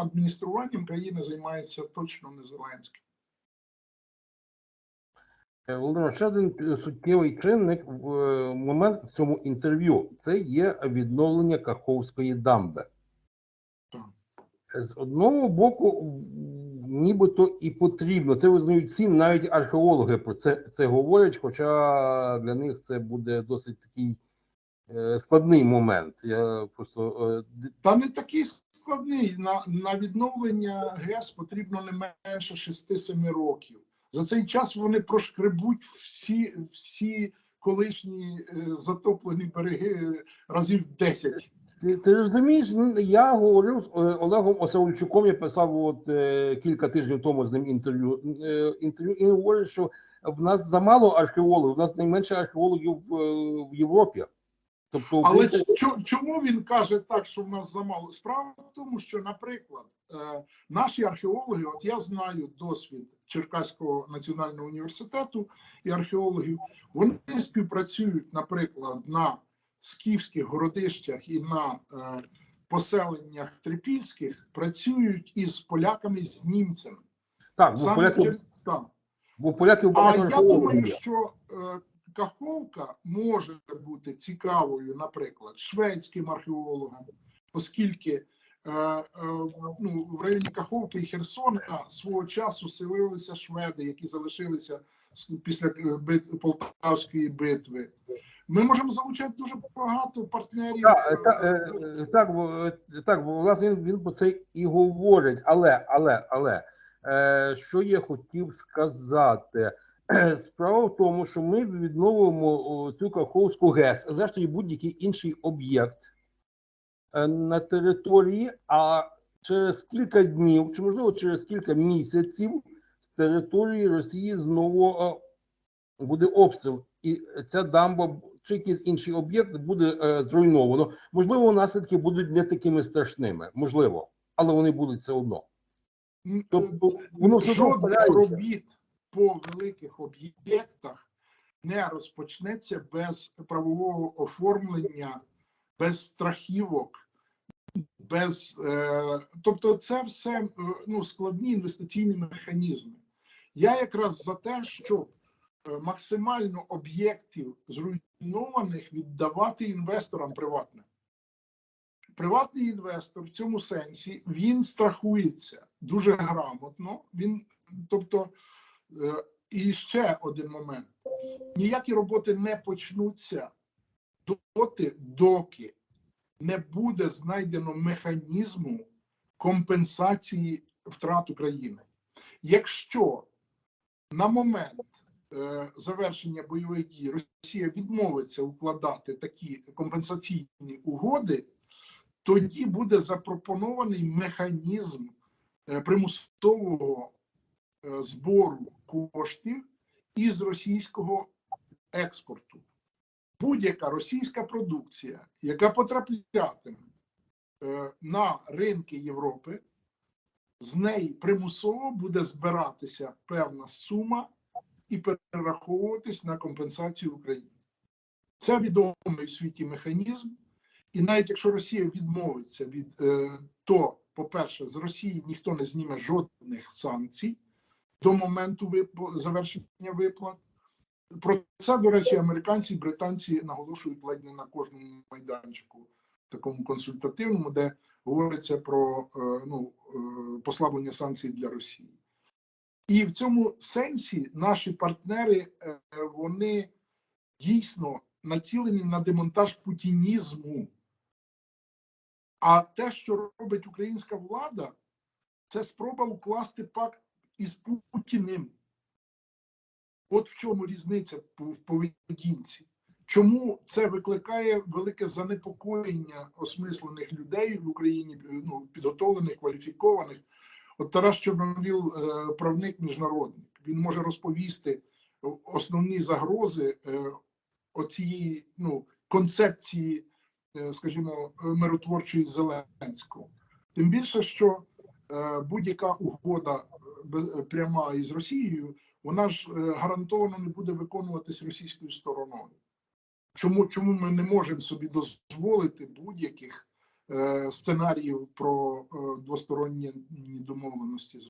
адмініструванням країни займається точно не Зеленський. Е, Володимир, ще один е, суттєвий чинник в е, момент в цьому інтерв'ю це є відновлення Каховської дамби. Так. З одного боку, нібито і потрібно. Це визнають всі, навіть археологи про це, це говорять, хоча для них це буде досить такий е, складний момент. Я просто е, Та не такий складний. На, на відновлення ГЕС потрібно не менше 6-7 років. За цей час вони прошкребуть всі, всі колишні е, затоплені береги е, разів 10. Ти, ти розумієш, я говорив з е, Олегом Осавульчуком, я писав от, е, кілька тижнів тому з ним інтерв'ю. Е, інтерв'ю і говорить, що в нас замало археологів, у нас найменше археологів в, е, в Європі. Тобто, Але чому він каже так, що в нас замало? Справа в тому, що, наприклад, е, наші археологи, от я знаю досвід Черкаського національного університету і археологів, вони співпрацюють, наприклад, на скіфських городищах і на е, поселеннях трипільських, працюють із поляками, з німцями. так, бо Саме поляків, чер- так. бо поляків А я думаю, що е, Каховка може бути цікавою, наприклад, шведським археологам, оскільки е, е, ну, в районі Каховки і Херсона свого часу селилися шведи, які залишилися після е, бит, Полтавської битви. Ми можемо залучати дуже багато партнерів. Так, та, так, так, бо, власне він, він про це і говорить. Але, але, але, що я хотів сказати? Справа в тому, що ми відновимо цю Каховську ГЕС, а зрештою будь-який інший об'єкт е, на території, а через кілька днів, чи можливо через кілька місяців з території Росії знову е, буде обстріл, і ця дамба чи якийсь інший об'єкт буде е, зруйновано. Можливо, наслідки будуть не такими страшними, можливо, але вони будуть все одно. Тобто воно все робіт по великих об'єктах не розпочнеться без правового оформлення, без страхівок, без е, тобто, це все е, ну, складні інвестиційні механізми. Я якраз за те, щоб е, максимально об'єктів зруйнованих віддавати інвесторам приватним. Приватний інвестор в цьому сенсі він страхується дуже грамотно. Він, тобто, і ще один момент: ніякі роботи не почнуться доти, доки не буде знайдено механізму компенсації втрат України. Якщо на момент е, завершення бойових дій Росія відмовиться укладати такі компенсаційні угоди, тоді буде запропонований механізм е, примусового е, збору коштів із російського експорту. Будь-яка російська продукція, яка потраплятиме е, на ринки Європи, з неї примусово буде збиратися певна сума і перераховуватись на компенсацію Україні. Це відомий в світі механізм. І навіть якщо Росія відмовиться від е, то, по-перше, з Росії ніхто не зніме жодних санкцій до моменту випл... завершення виплат. Про це, до речі, американці і британці наголошують ледь не на кожному майданчику, такому консультативному, де говориться про е, ну, е, послаблення санкцій для Росії. І в цьому сенсі наші партнери е, вони дійсно націлені на демонтаж путінізму. А те, що робить українська влада, це спроба укласти пакт із Путіним. От в чому різниця в поведінці. Чому це викликає велике занепокоєння осмислених людей в Україні, ну, підготовлених, кваліфікованих? От Тарас Чорновіл, е, правник міжнародник, він може розповісти основні загрози е, оцієї ну, концепції, е, скажімо, миротворчої Зеленського. Тим більше, що е, будь-яка угода е, пряма із Росією, вона ж е, гарантовано не буде виконуватись російською стороною. Чому, чому ми не можемо собі дозволити будь-яких е, сценаріїв про е, двосторонні домовленості.